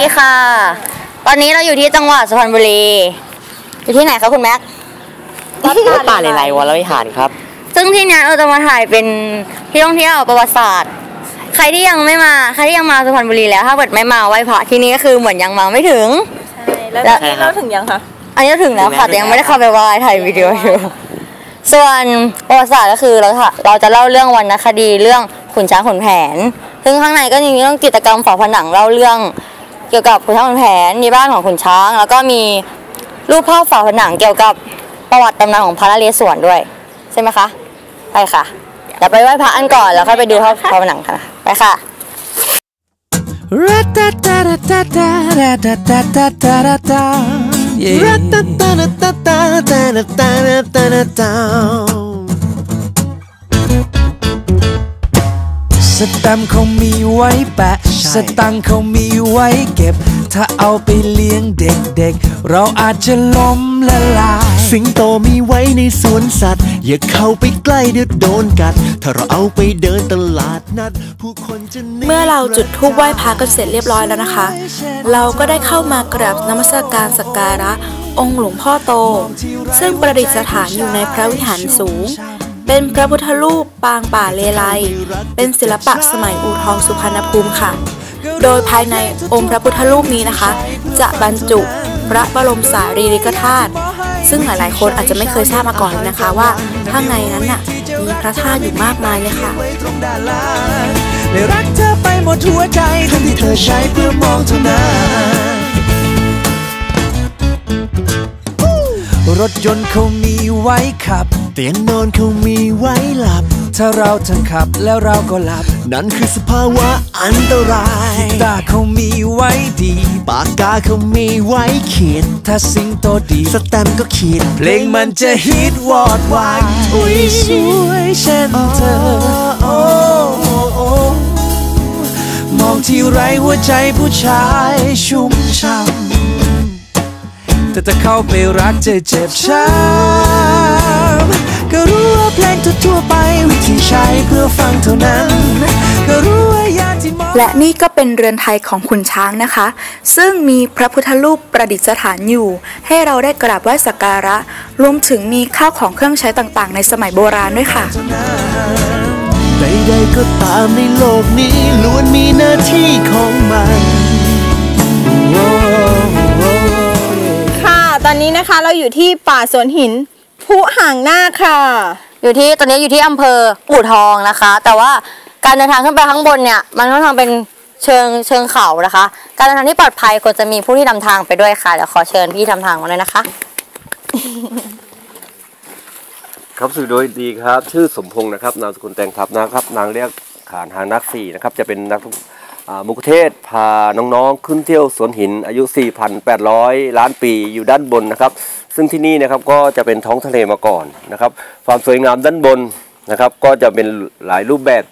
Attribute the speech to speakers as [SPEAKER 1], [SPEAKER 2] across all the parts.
[SPEAKER 1] ค่ะ
[SPEAKER 2] สวัสดีค่ะ ตอนนี้เราอยู่ที่จังหวัดสุพรรณบุรี อยู่ที่ไหนคะคุณแม็ก
[SPEAKER 3] ป่าเลไลวรวิหารครับ
[SPEAKER 2] ซึ่งที่เนี้ยเราจะมาถ่ายเป็นที่ท่องเที่ยวประวัติศาสตร์ ใครที่ยังไม่มา ใครที่ยังมาสุพรรณบุรีแล้วถ้าเกิดไม่มาไหว้พระที่นี่ก็คือเหมือนยังมาไม่ถึง
[SPEAKER 1] แล้ว
[SPEAKER 2] แล้ว
[SPEAKER 1] ตอนนี้เราถึงยังคะ
[SPEAKER 2] อันนี้ถึงแล้วค่ะแต่ยังไม่ได้เข้าไปไหว้ถ่ายวิดีโออยู่ ส่วนประวัติศาสตร์ก็คือเราจะเราจะเล่าเรื่องวรรณคดีเรื่องขุนช้างขุนแผน ซึ่งข้างในก็จะมีเรื่องกิจกรรมฝาผนังเล่าเรื่อง เกี่ยวกับขุนช้างแผนมีบ้านของขุนช้าง แล้วก็มีรูปภาพฝาผนังเกี่ยวกับประวัติตำนานของพระนเรศวรด้วย ใช่ไหมคะ ไปค่ะเดี๋ยวไปไหว้พระอันก่อนแล้วค่อยไปดูภาพฝาผนังค่ะไปค่ะ
[SPEAKER 4] รัตตารัตาตารัตตาตาตารัตารัตตา
[SPEAKER 5] ตารัตตาตารัตตาตา
[SPEAKER 4] สแตมป์เขามีไว้แปะ สตังค์เขามีไว้เก็บ ถ้าเอาไปเลี้ยงเด็กๆ เราอาจจะล้มละลาย
[SPEAKER 5] สิงโตมีไว้ในสวนสัตว์ อย่าเข้าไปใกล้เดี๋ยวโดนกัด ถ้าเราเอาไปเดินตลาดนัด ผู้คนจะหนี
[SPEAKER 6] เมื่อเราจุดธูปไหว้พระกันเสร็จเรียบร้อยแล้วนะคะ เราก็ได้เข้ามากราบนมัสการสักการะองค์หลวงพ่อโต ซึ่งประดิษฐานอยู่ในพระวิหารสูง เป็นพระพุทธรูปปางป่าเลไล เป็นศิลปะสมัยอู่ทองสุพรรณภูมิค่ะ โดยภายในองค์พระพุทธรูปนี้นะคะ จะบรรจุพระบรมสารีริกธาตุ ซึ่งหลายๆ คนอาจจะไม่เคยทราบมาก่อนเลยนะคะว่าข้างในนั้นน่ะมีพระธาตุอยู่มากมายเลยค่ะ
[SPEAKER 4] ไว้ตรงด้านล่างและรักเธอไปหมดหัวใจทั้งที่เธอใช้เพื่อมองเท่านั้นรถยนต์เขามีไว้ขับ
[SPEAKER 5] เตียงนอนเขามีไว้หลับ
[SPEAKER 4] ถ้าเราทั้งขับแล้วเราก็หลับ
[SPEAKER 5] นั่นคือสภาวะอันตราย
[SPEAKER 4] ตาเขามีไว้ดี
[SPEAKER 5] ปากกาเขามีไว้เขียน
[SPEAKER 4] ถ้าสิงโตดี
[SPEAKER 5] สแตมก็เขียน
[SPEAKER 4] เพลงมันจะฮิตวอดวายอุ้ยสวยเช่นเธอ
[SPEAKER 5] โอ้
[SPEAKER 4] มองที่ไรหัวใจผู้ชายชุ่มช่ำแต่ถ้าเข้าไปรักจะเจ็บช้ำ ก็รู้ว่าเพลงทั่วๆไปวิธีใช้เพื่อฟังเท่านั้น ก็รู้ว่ายากที่มอง
[SPEAKER 6] และนี่ก็เป็นเรือนไทยของขุนช้างนะคะ ซึ่งมีพระพุทธรูปประดิษฐานอยู่ ให้เราได้กราบไหว้สักการะ รวมถึงมีข้าวของเครื่องใช้ต่างๆ ในสมัยโบราณด้วยค่ะ
[SPEAKER 5] ใดๆก็ตามในโลกนี้ล้วนมีหน้าที่ของมันโอ้โอ้
[SPEAKER 1] ค่ะ ตอนนี้นะคะเราอยู่ที่ป่าสวนหิน ผู้ห่างหน้าคค่ะ
[SPEAKER 2] อยู่ที่ตอนนี้อยู่ที่อำเภออู่ทองนะคะ แต่ว่าการเดินทางขึ้นไปข้างบนเนี่ยมันค่อนข้างเป็นเชิงเชิงเขานะคะ การเดินทางที่ปลอดภัยควรจะมีผู้ที่นำทางไปด้วยค่ะเดี๋ยวขอเชิญพี่ทำทางมาเลยนะคะ
[SPEAKER 7] ครับสื่อโดยดีครับ ชื่อสมพงศ์นะครับนามสกุลแตงทับนะครับ นางเรียกขานหางนักสี่นะครับจะเป็นนักอ่ามุกเทศพาน้องๆ ขึ้นเที่ยวสวนหินอายุ 4,800 ล้านปีอยู่ด้านบนนะครับ ซึ่งที่นี่นะครับก็จะเป็นท้องทะเลมาก่อนนะครับ ความสวยงามด้านบนนะครับ ก็จะเป็นหลายรูปแบบ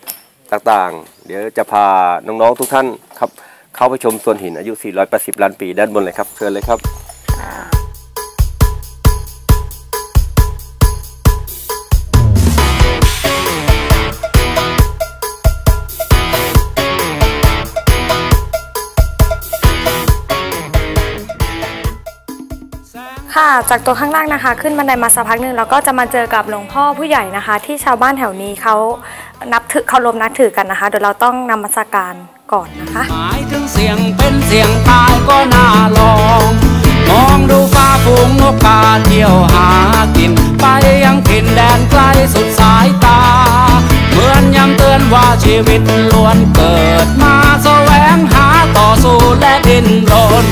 [SPEAKER 7] ต่างๆ เดี๋ยวจะพาน้องๆทุกท่านครับเข้าไปชมสวนหินอายุ 480 ล้านปีด้านบนเลยครับเชิญเลยครับ
[SPEAKER 8] จากตัวข้างล่างนะคะ ขึ้นบันไดมาสักพักหนึ่งเราก็จะมาเจอกับหลวงพ่อผู้ใหญ่นะคะ ที่ชาวบ้านแถวนี้เขานับถือเคารพนับถือกันนะคะ เดี๋ยวเราต้องนำมัสการก่อนนะคะ
[SPEAKER 9] หมายถึงเสียงเป็นเสียงตายก็น่าลองมองดูฟ้าฝูงนกกาเที่ยวหากิน ไปยังถิ่นแดนไกลสุดสายตา เหมือนย้ำเตือนว่าชีวิตล้วนเกิดมาแสวงหาต่อสู้และดิ้นรน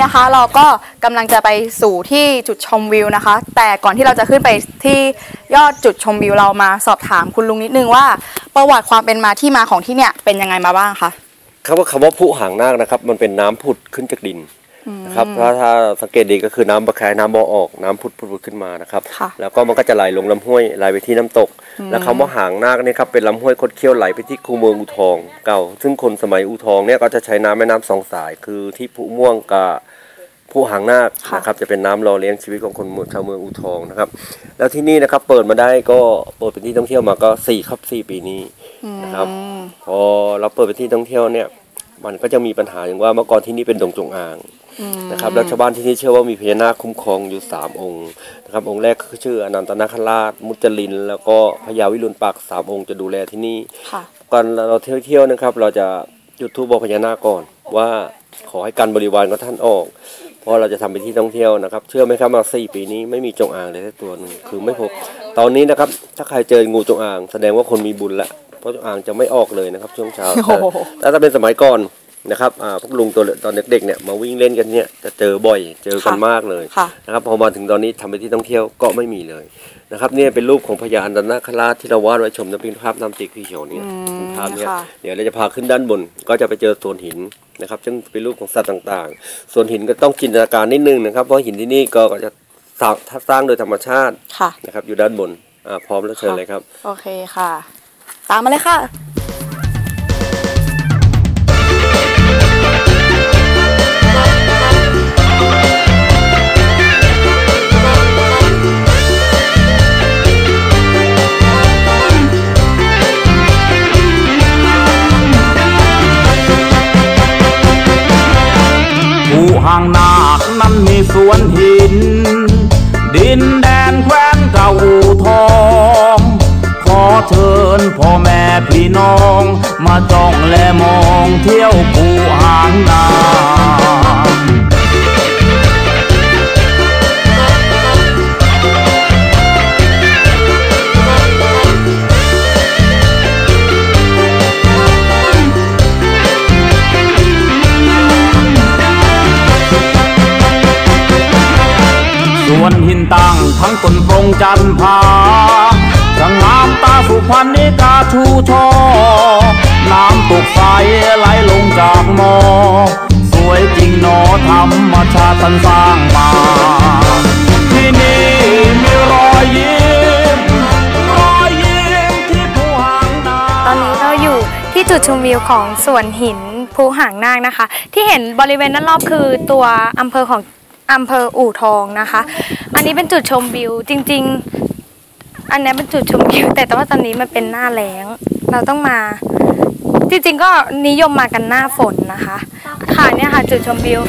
[SPEAKER 6] นนี้นะคะเราก็กำลังจะไปสู่ที่จุดชมวิวนะคะ แต่ก่อนที่เราจะขึ้นไปที่ยอดจุดชมวิวเรามาสอบถามคุณลุงนิดนึงว่า ประวัติความเป็นมาที่มาของที่เนี่ยเป็นยังไงมาบ้างคะ
[SPEAKER 7] คำว่าคำว่าผู้หางนาคนะครับ มันเป็นน้ำผุดขึ้นจากดิน นะครับถ้าถ้าสังเกตดีก็คือน้ำประคายน้ำบ่อออกน้ำผุดผุดผุดขึ้นมานะครับ
[SPEAKER 6] ค่ะ
[SPEAKER 7] แล้วก็มันก็จะไหลลงลำห้วยไหลไปที่น้ำตก แล้วคำว่าหางนาคเนี่ยครับเป็นลำห้วยคดเคี้ยวไหลไปที่คูเมืองอูทอง เก่า ซึ่งคนสมัยอูทองเนี่ยก็จะใช้น้ำแม่น้ำสองสาย คือที่ผู้ม่วงกับผู้หางนาคนะครับจะเป็นน้ำหล่อเลี้ยงชีวิตของคนเมืองชาวเมืองอูทองนะครับ แล้วที่นี่นะครับเปิดมาได้ก็เปิดเป็นที่ท่องเที่ยวมาก็สี่ครับสี่ปีนี้นะครับ พอเราเปิดเป็นที่ท่องเที่ยวเนี่ย มันก็จะมีปัญหาอย่างว่าเมื่อก่อนที่นี่เป็นดงจงอาง นะครับแล้วชาวบ้านที่นี่เชื่อว่ามีพญานาคคุ้มครองอยู่สามองค์นะครับองค์แรกคือชื่ออนันตนาคราช มุจลิน แล้วก็พญาวิรุณปักษ์สามองค์จะดูแลที่นี่
[SPEAKER 1] ค่ะ
[SPEAKER 7] ก่อนเราเที่ยวเที่ยวนะครับ เราจะจุดธูปบอกพญานาคก่อนว่าขอให้กันบริวารของท่านออกเพราะเราจะทำเป็นที่ท่องเที่ยวนะครับ เชื่อไหมครับมาสี่ปีนี้ไม่มีจงอางเลยสักตัวหนึ่งคือไม่พบ ตอนนี้นะครับ ถ้าใครเจองูจงอาง แสดงว่าคนมีบุญละเพราะจงอางจะไม่ออกเลยนะครับช่วงเช้าแต่แต่ถ้าเป็นสมัยก่อน นะครับอ่าพวกลุงตัวตอนเด็กๆเนี่ยมาวิ่งเล่นกันเนี่ยจะเจอบ่อยเจอกันมากเลย
[SPEAKER 1] ค่ะ
[SPEAKER 7] นะครับพอมาถึงตอนนี้ทำเป็นที่ท่องเที่ยวก็ไม่มีเลยนะครับเนี่ยเป็นรูปของพญาอันตนาคราชที่เราวาดไว้ชมนะเป็นภาพน้ำจิกพี่เขียวเนี่ยภาพเนี่ย
[SPEAKER 1] ค่ะ
[SPEAKER 7] เดี๋ยวเราจะพาขึ้นด้านบนก็จะไปเจอโซนหินนะครับซึ่งเป็นรูปของสัตว์ต่างๆ ส่วนหินก็ต้องจินตนาการนิดนึงนะครับเพราะหินที่นี่ก็จะสร้างสร้างโดยธรรมชาติ
[SPEAKER 1] ค่ะ
[SPEAKER 7] นะครับอยู่ด้านบนอ่าพร้อมแล้วเชิญเลยครับ
[SPEAKER 1] โอเคค่ะ ตามมาเลยค่ะ
[SPEAKER 10] วนหิน ดินแดนแคว้นเก่าอู่ทอง ขอเชิญพ่อแม่พี่น้อง มาจ้องและมองเที่ยวผู้หางนา วนหินตั้งทั้งตนปรงจันผาสงามตาสุพรรณิกาชูชอน้ำตกใสไหลลงจากหมอ สวยจริงหนอธรรมชาติสร้างมา ที่นี่มีรอยยิ้มรอยยิ้มที่ผู้หางนา
[SPEAKER 8] ตอนนี้เราอยู่ที่จุดชมวิวของสวนหินภูหางนาคนะคะ ที่เห็นบริเวณด้านรอบคือตัวอำเภอของ อำเภออู่ทองนะคะ อันนี้เป็นจุดชมวิวจริง ๆ อันนี้เป็นจุดชมวิวแต่แต่ว่าตอนนี้มันเป็นหน้าแล้ง เราต้องมา จริงๆก็นิยมมากันหน้าฝนนะคะ ค่ะเนี่ยค่ะจุดชมวิว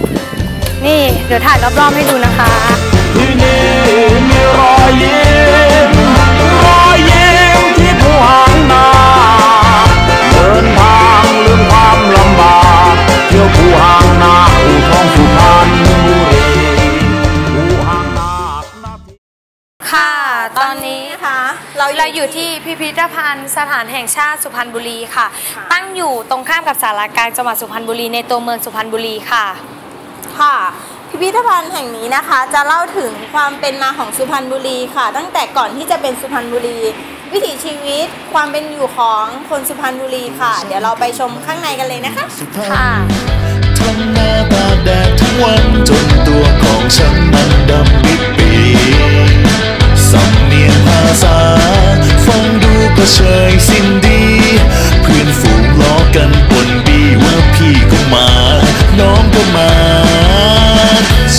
[SPEAKER 8] นี่เดี๋ยวถ่ายรอบๆให้ดูนะคะ ตอนนี้
[SPEAKER 1] นะคะเรา
[SPEAKER 8] เราอยู่ที่พิพิธภัณฑ์สถานแห่งชาติสุพรรณบุรีค่ะ ตั้งอยู่ตรงข้ามกับสารกลางจังหวัดสุพรรณบุรีในตัวเมืองสุพรรณบุรีค่ะ
[SPEAKER 1] ค่ะ พิพิธภัณฑ์แห่งนี้นะคะ จะเล่าถึงความเป็นมาของสุพรรณบุรีค่ะ ตั้งแต่ก่อนที่จะเป็นสุพรรณบุรี วิถีชีวิตความเป็นอยู่ของคนสุพรรณบุรีค่ะ เดี๋ยวเราไปชมข้างในกันเลยนะคะ
[SPEAKER 8] ค่ะ
[SPEAKER 11] ทำหน้าตากแดดทุกวันจนตัวของฉันมันดำปิดปี สำเนียงภาษา ฟังดูก็เชยสิ้นดี เพื่อนฝูงล้อกันปนบีว่าพี่ก็มา น้องก็มา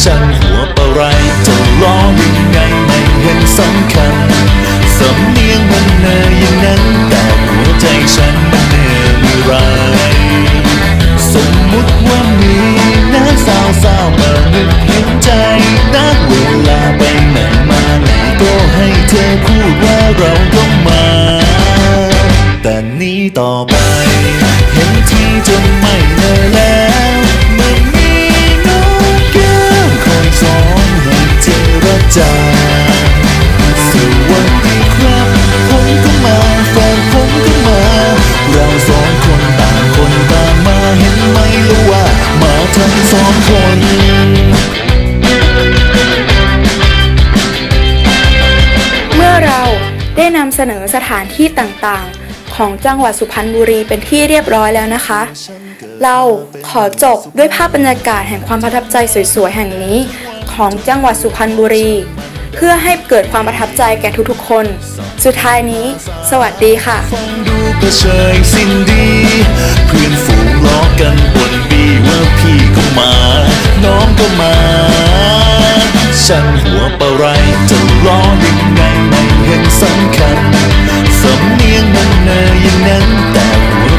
[SPEAKER 11] ช่างหัวปะไรจะล้อยังไงไม่เห็นสำคัญ สำเนียงมันเนยอย่างนั้น แต่หัวใจฉันมันเนยไม่ไรสมมุติว่ามีน้าสาวสาวๆมานึกเห็นใจนักเวลาไปไหน ก็ให้เธอพูดว่าเราต้องมา แต่นี้ต่อไป เห็นที่จะไม่เลย ส
[SPEAKER 6] ถานที่ต่างๆ ของจังหวัดสุพรรณบุรีเป็นที่เรียบร้อยแล้วนะคะ เราขอจบด้วยภาพบรรยากาศแห่งความประทับใจสวยๆแห่งนี้ ของจังหวัดสุพรรณบุรี เพื่อให้เกิดความประทับใจแก่ทุกๆคน สุดท้ายนี้ สวัสดีค่ะ
[SPEAKER 11] ฟังดูก็เชยสิ้นดีเพื่อนฝูงล้อกันบนบีว่าพี่ก็มา น้องก็มา ฉันหัวปะไรจะล้อยังไงไม่เห็นสำคัญสำเนียงมันเนยอย่างนั้นแต่หัว